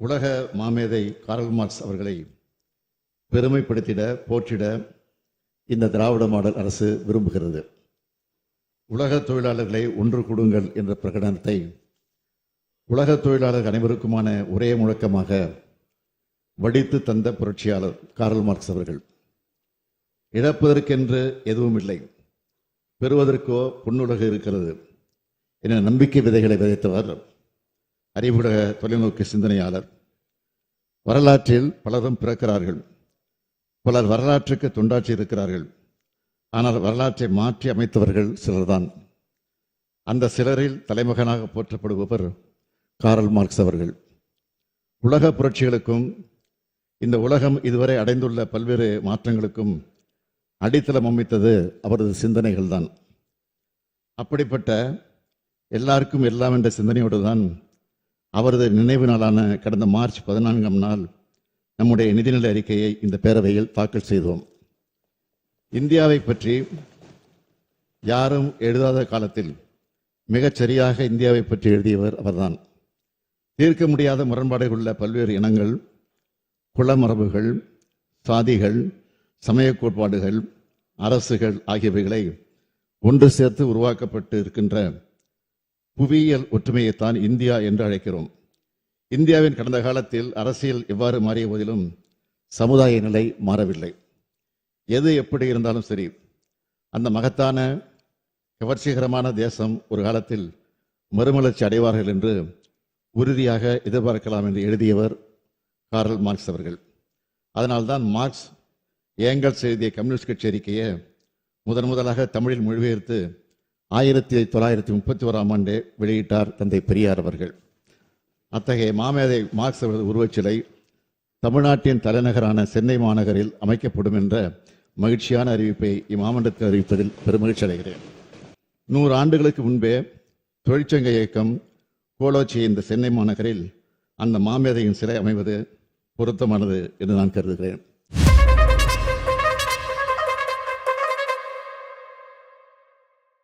உலக மாமேதை Karl Marx அவர்களை பெருமைப்படுத்திட போற்றிட இந்த திராவிட மாடல் அரசு விரும்புகிறது. உலக தொழிலாளர்களை ஒன்று கூடுங்கள் என்ற பிரகடனத்தை உலக தொழிலாளர் அனைவருக்குமான ஒரே முழக்கமாக வடித்து தந்த புரட்சியாளர் கார்ல் மார்க்ஸ் அவர்கள். இழப்பதற்கென்று எதுவும் இல்லை பெறுவதற்கோ பொன்னுலகு இருக்கிறது என நம்பிக்கை விதைகளை விதைத்தவர் அறிவுடக தொலைநோக்கு சிந்தனையாளர். வரலாற்றில் பலரும் பிறக்கிறார்கள். பலர் வரலாற்றுக்கு தொண்டாற்றி இருக்கிறார்கள். ஆனால் வரலாற்றை மாற்றி அமைத்தவர்கள் சிலர்தான். அந்த சிலரில் தலைமகனாக போற்றப்படுபவர் காரல் மார்க்ஸ் அவர்கள். உலக புரட்சிகளுக்கும் இந்த உலகம் இதுவரை அடைந்துள்ள பல்வேறு மாற்றங்களுக்கும் அடித்தளம் அமைத்தது அவரது சிந்தனைகள் தான் அப்படிப்பட்ட எல்லாருக்கும் எல்லாம் என்ற சிந்தனையோடு தான் அவரது நினைவு நாளான கடந்த மார்ச் பதினான்காம் நாள் நம்முடைய நிதிநிலை அறிக்கையை இந்த பேரவையில் தாக்கல் செய்தோம். இந்தியாவை பற்றி யாரும் எழுதாத காலத்தில் மிகச் சரியாக இந்தியாவை பற்றி எழுதியவர் அவர்தான். தீர்க்க முடியாத முரண்பாடுகள் உள்ள பல்வேறு இனங்கள் குளமரபுகள் சாதிகள் சமய கோட்பாடுகள் அரசுகள் ஆகியவைகளை ஒன்று சேர்த்து உருவாக்கப்பட்டு இருக்கின்ற புவியியல் ஒற்றுமையைத்தான் இந்தியா என்று அழைக்கிறோம். இந்தியாவின் கடந்த காலத்தில் அரசியல் எவ்வாறு மாறிய போதிலும் சமுதாய நிலை மாறவில்லை. எது எப்படி இருந்தாலும் சரி அந்த மகத்தான கவர்ச்சிகரமான தேசம் ஒரு காலத்தில் மறுமலர்ச்சி அடைவார்கள் என்று உறுதியாக எதிர்பார்க்கலாம் என்று எழுதியவர் கார்ல் மார்க்ஸ் அவர்கள். அதனால்தான் மார்க்ஸ் ஏங்கல்ஸ் எழுதிய கம்யூனிஸ்ட் கட்சி அறிக்கையை முதன் முதலாக தமிழில் மொழிபெயர்த்து ஆயிரத்தி தொள்ளாயிரத்தி முப்பத்தி ஓராம் ஆண்டு வெளியிட்டார் தந்தை பெரியார் அவர்கள். அத்தகைய மாமேதை மார்க்ஸ் அவரது உருவச்சிலை தமிழ்நாட்டின் தலைநகரான சென்னை மாநகரில் அமைக்கப்படும் என்ற மகிழ்ச்சியான அறிவிப்பை இம்மாமன்றத்தில் அறிவிப்பதில் பெருமகிழ்ச்சி அடைகிறேன். நூறு ஆண்டுகளுக்கு முன்பே தொழிற்சங்க இயக்கம் கோலோச்சி இந்த சென்னை மாநகரில் அந்த மாமேதையின் சிலை அமைவது பொருத்தமானது என்று நான் கருதுகிறேன்.